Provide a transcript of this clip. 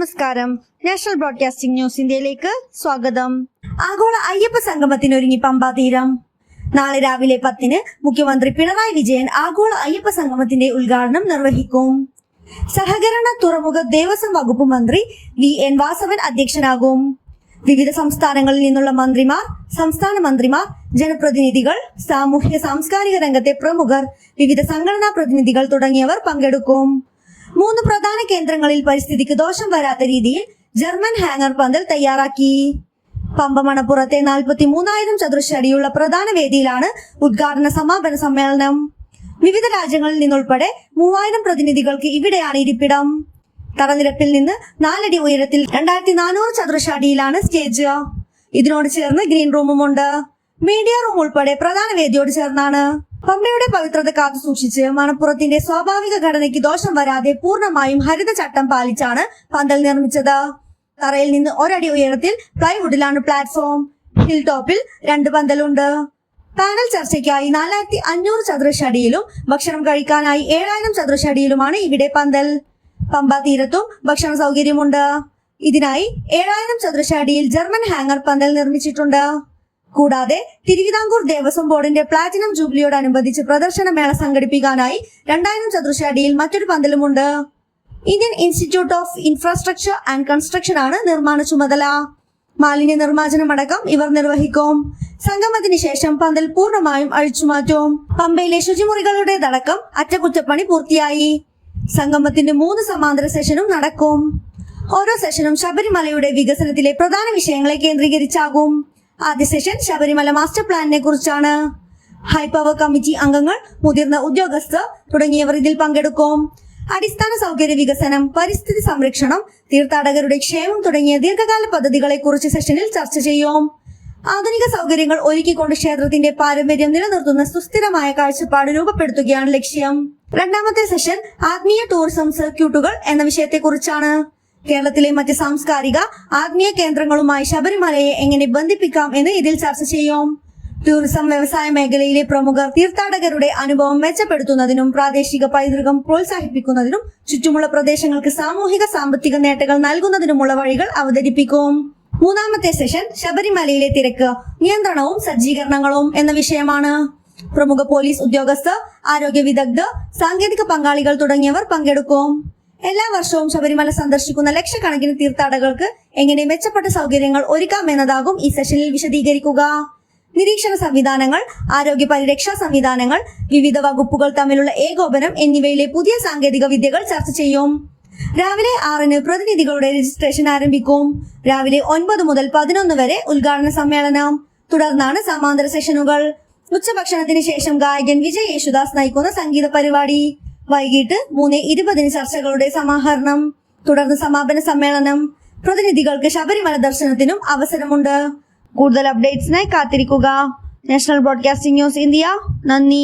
നമസ്കാരം. National broadcasting news ഇന്ത്യയിലേക്ക് സ്വാഗതം. ആഗോള അയ്യപ്പ സംഗമത്തിന് ഒരുങ്ങി പമ്പാ തീരം. നാളെ രാവിലെ പത്തിന് മുഖ്യമന്ത്രി പിണറായി വിജയൻ ആഗോള അയ്യപ്പ സംഗമത്തിന്റെ ഉദ്ഘാടനം നിർവഹിക്കും. സഹകരണ തുറമുഖ ദേവസ്വം വകുപ്പ് മന്ത്രി വി എൻ വാസവൻ അധ്യക്ഷനാകും. വിവിധ സംസ്ഥാനങ്ങളിൽ നിന്നുള്ള മന്ത്രിമാർ സംസ്ഥാന മന്ത്രിമാർ ജനപ്രതിനിധികൾ സാമൂഹ്യ സാംസ്കാരിക രംഗത്തെ പ്രമുഖർ വിവിധ സംഘടനാ പ്രതിനിധികൾ തുടങ്ങിയവർ പങ്കെടുക്കും. മൂന്ന് പ്രധാന കേന്ദ്രങ്ങളിൽ പരിസ്ഥിതിക്ക് ദോഷം വരാത്ത രീതിയിൽ ജർമ്മൻ ഹാങ്ങർ പന്തൽ തയ്യാറാക്കി. പമ്പമണപ്പുറത്തെ നാൽപ്പത്തി മൂന്നായിരം ചതുരശ്ര അടിയുള്ള പ്രധാന വേദിയിലാണ് ഉദ്ഘാടന സമാപന സമ്മേളനം. വിവിധ രാജ്യങ്ങളിൽ നിന്നുൾപ്പെടെ മൂവായിരം പ്രതിനിധികൾക്ക് ഇവിടെയാണ് ഇരിപ്പിടം. തറനിരപ്പിൽ നിന്ന് നാലടി ഉയരത്തിൽ രണ്ടായിരത്തി നാനൂറ് ചതുരശ്ര അടിയിലാണ് സ്റ്റേജ്. ഇതിനോട് ചേർന്ന് ഗ്രീൻ റൂമും ഉണ്ട് മീഡിയ റൂം ഉൾപ്പെടെ പ്രധാന വേദിയോട് ചേർന്നാണ്. പമ്പയുടെ പവിത്രത കാത്തു സൂക്ഷിച്ച് മണപ്പുറത്തിന്റെ സ്വാഭാവിക ഘടനയ്ക്ക് ദോഷം വരാതെ പൂർണമായും ഹരിത ചട്ടം പാലിച്ചാണ് പന്തൽ നിർമ്മിച്ചത്. തറയിൽ നിന്ന് ഒരടി ഉയരത്തിൽ പ്ലൈവുഡിലാണ് പ്ലാറ്റ്ഫോം. ഹിൽ ടോപ്പിൽ രണ്ട് പന്തലുണ്ട്. പാനൽ ചർച്ചയ്ക്കായി നാലായിരത്തി അഞ്ഞൂറ് ചതുരശ്ര അടിയിലും ഭക്ഷണം കഴിക്കാനായി ഏഴായിരം ചതുരശടിയിലുമാണ് ഇവിടെ പന്തൽ. പമ്പ തീരത്തും ഭക്ഷണ സൗകര്യമുണ്ട്. ഇതിനായി ഏഴായിരം ചതുരശടിയിൽ ജർമ്മൻ ഹാങ്ങർ പന്തൽ നിർമ്മിച്ചിട്ടുണ്ട്. കൂടാതെ തിരുവിതാംകൂർ ദേവസ്വം ബോർഡിന്റെ പ്ലാറ്റിനം ജൂബിലിയോടനുബന്ധിച്ച് പ്രദർശനമേള സംഘടിപ്പിക്കാനായി രണ്ടായിരം ചതുരശ്ര അടിയിൽ മറ്റൊരു പന്തലുമുണ്ട്. Indian institute of infrastructure and construction ആണ് നിർമ്മാണ ചുമതല. മാലിന്യ നിർമ്മാർജനം അടക്കം ഇവർ നിർവഹിക്കും. സംഗമത്തിന് ശേഷം പന്തൽ പൂർണമായും അഴിച്ചുമാറ്റും പമ്പയിലെ ശുചിമുറികളുടേതടക്കം അറ്റകുറ്റപ്പണി പൂർത്തിയായി. സംഗമത്തിന്റെ മൂന്ന് സമാന്തര സെഷനും നടക്കും. ഓരോ സെഷനും ശബരിമലയുടെ വികസനത്തിലെ പ്രധാന വിഷയങ്ങളെ കേന്ദ്രീകരിച്ചാകും. ആദ്യ സെഷൻ ശബരിമല മാസ്റ്റർ പ്ലാനിനെ കുറിച്ചാണ്. ഹൈപവർ കമ്മിറ്റി അംഗങ്ങൾ മുതിർന്ന ഉദ്യോഗസ്ഥർ തുടങ്ങിയവർ ഇതിൽ പങ്കെടുക്കും. അടിസ്ഥാന സൗകര്യ വികസനം പരിസ്ഥിതി സംരക്ഷണം തീർത്ഥാടകരുടെ ക്ഷേമം തുടങ്ങിയ ദീർഘകാല പദ്ധതികളെ കുറിച്ച് സെഷനിൽ ചർച്ച ചെയ്യും. ആധുനിക സൗകര്യങ്ങൾ ഒരുക്കിക്കൊണ്ട് ക്ഷേത്രത്തിന്റെ പാരമ്പര്യം നിലനിർത്തുന്ന സുസ്ഥിരമായ കാഴ്ചപ്പാട് രൂപപ്പെടുത്തുകയാണ് ലക്ഷ്യം. രണ്ടാമത്തെ സെഷൻ ആത്മീയ ടൂറിസം സർക്യൂട്ടുകൾ എന്ന വിഷയത്തെക്കുറിച്ചാണ്. കേരളത്തിലെ മറ്റ് സാംസ്കാരിക ആത്മീയ കേന്ദ്രങ്ങളുമായി ശബരിമലയെ എങ്ങനെ ബന്ധിപ്പിക്കാം എന്ന് ഇതിൽ ചർച്ച ചെയ്യും. ടൂറിസം വ്യവസായ മേഖലയിലെ പ്രമുഖർ തീർത്ഥാടകരുടെ അനുഭവം മെച്ചപ്പെടുത്തുന്നതിനും പ്രാദേശിക പൈതൃകം പ്രോത്സാഹിപ്പിക്കുന്നതിനും ചുറ്റുമുള്ള പ്രദേശങ്ങൾക്ക് സാമൂഹിക സാമ്പത്തിക നേട്ടങ്ങൾ നൽകുന്നതിനുമുള്ള വഴികൾ അവതരിപ്പിക്കും. മൂന്നാമത്തെ സെഷൻ ശബരിമലയിലെ തിരക്ക് നിയന്ത്രണവും സജ്ജീകരണങ്ങളും എന്ന വിഷയമാണ്. പ്രമുഖ പോലീസ് ഉദ്യോഗസ്ഥർ ആരോഗ്യ വിദഗ്ധർ സാങ്കേതിക പങ്കാളികൾ തുടങ്ങിയവർ പങ്കെടുക്കും. എല്ലാ വർഷവും ശബരിമല സന്ദർശിക്കുന്ന ലക്ഷക്കണക്കിന് തീർത്ഥാടകർക്ക് എങ്ങനെ മെച്ചപ്പെട്ട സൗകര്യങ്ങൾ ഒരുക്കാമെന്നതാകും ഈ സെഷനിൽ വിശദീകരിക്കുക. നിരീക്ഷണ സംവിധാനങ്ങൾ ആരോഗ്യ പരിരക്ഷാ സംവിധാനങ്ങൾ വിവിധ വകുപ്പുകൾ തമ്മിലുള്ള ഏകോപനം എന്നിവയിലെ പുതിയ സാങ്കേതിക വിദ്യകൾ ചർച്ച ചെയ്യും. രാവിലെ ആറിന് പ്രതിനിധികളുടെ രജിസ്ട്രേഷൻ ആരംഭിക്കും. രാവിലെ ഒൻപത് മുതൽ പതിനൊന്ന് വരെ ഉദ്ഘാടന സമ്മേളനം. തുടർന്നാണ് സമാന്തര സെഷനുകൾ. ഉച്ചഭക്ഷണത്തിന് ശേഷം ഗായകൻ വിജയ് യേശുദാസ് നയിക്കുന്ന സംഗീത പരിപാടി. വൈകിട്ട് മൂന്ന് ഇരുപതിന് ചർച്ചകളുടെ സമാഹരണം. തുടർന്ന് സമാപന സമ്മേളനം. പ്രതിനിധികൾക്ക് ശബരിമല ദർശനത്തിനും അവസരമുണ്ട്. കൂടുതൽ അപ്ഡേറ്റ്സിനായി കാത്തിരിക്കുക. നാഷണൽ ബ്രോഡ്കാസ്റ്റിംഗ് ന്യൂസ് ഇന്ത്യ നന്ദി.